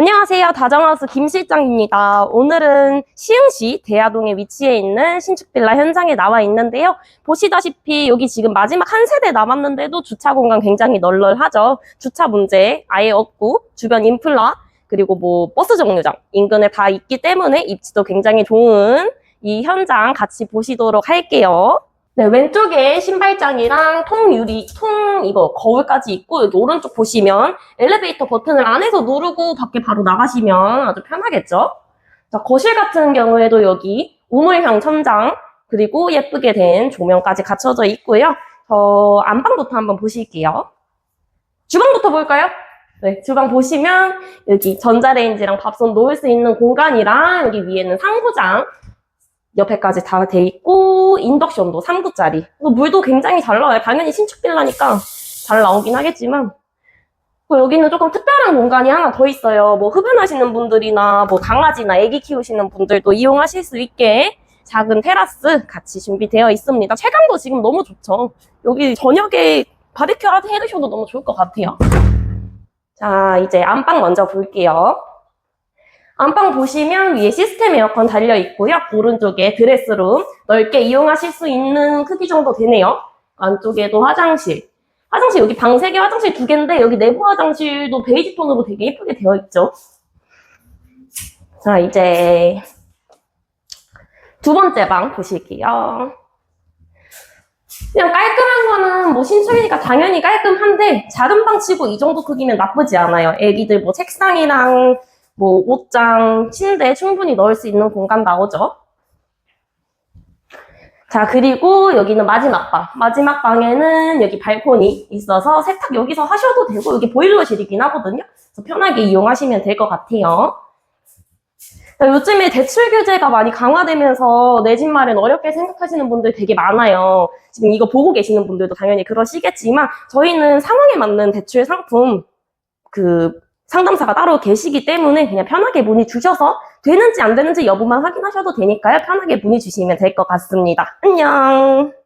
안녕하세요. 다정하우스 김 실장입니다. 오늘은 시흥시 대야동에 위치해 있는 신축 빌라 현장에 나와 있는데요. 보시다시피 여기 지금 마지막 한 세대 남았는데도 주차 공간 굉장히 널널하죠. 주차 문제 아예 없고 주변 인플라 그리고 뭐 버스 정류장 인근에 다 있기 때문에 입지도 굉장히 좋은 이 현장 같이 보시도록 할게요. 네, 왼쪽에 신발장이랑 통 유리, 통 이거 거울까지 있고 여기 오른쪽 보시면 엘리베이터 버튼을 안에서 누르고 밖에 바로 나가시면 아주 편하겠죠? 자, 거실 같은 경우에도 여기 우물형 천장 그리고 예쁘게 된 조명까지 갖춰져 있고요. 저 안방부터 한번 보실게요. 주방부터 볼까요? 네, 주방 보시면 여기 전자레인지랑 밥솥 놓을 수 있는 공간이랑 여기 위에는 상부장 옆에까지 다 돼 있고 인덕션도 3구짜리. 물도 굉장히 잘 나와요. 당연히 신축 빌라니까 잘 나오긴 하겠지만. 또 여기는 조금 특별한 공간이 하나 더 있어요. 뭐 흡연하시는 분들이나 뭐 강아지나 애기 키우시는 분들도 이용하실 수 있게 작은 테라스 같이 준비되어 있습니다. 체감도 지금 너무 좋죠. 여기 저녁에 바베큐 해 드셔도 너무 좋을 것 같아요. 자 이제 안방 먼저 볼게요 안방 보시면 위에 시스템 에어컨 달려 있고요. 오른쪽에 드레스룸 넓게 이용하실 수 있는 크기 정도 되네요. 안쪽에도 화장실. 화장실 여기 방 3개 화장실 2개인데 여기 내부 화장실도 베이지 톤으로 되게 예쁘게 되어 있죠. 자 이제 두 번째 방 보실게요. 그냥 깔끔한 거는 뭐 신축이니까 당연히 깔끔한데 작은 방 치고 이 정도 크기면 나쁘지 않아요. 애기들 뭐 책상이랑 뭐 옷장, 침대 충분히 넣을 수 있는 공간 나오죠. 자, 그리고 여기는 마지막 방. 마지막 방에는 여기 발코니 있어서 세탁 여기서 하셔도 되고 여기 보일러실이긴 하거든요. 그래서 편하게 이용하시면 될 것 같아요. 자, 요즘에 대출 규제가 많이 강화되면서 내 집 마련 어렵게 생각하시는 분들 되게 많아요. 지금 이거 보고 계시는 분들도 당연히 그러시겠지만 저희는 상황에 맞는 대출 상품 그 상담사가 따로 계시기 때문에 그냥 편하게 문의 주셔서 되는지 안 되는지 여부만 확인하셔도 되니까요. 편하게 문의 주시면 될 것 같습니다. 안녕!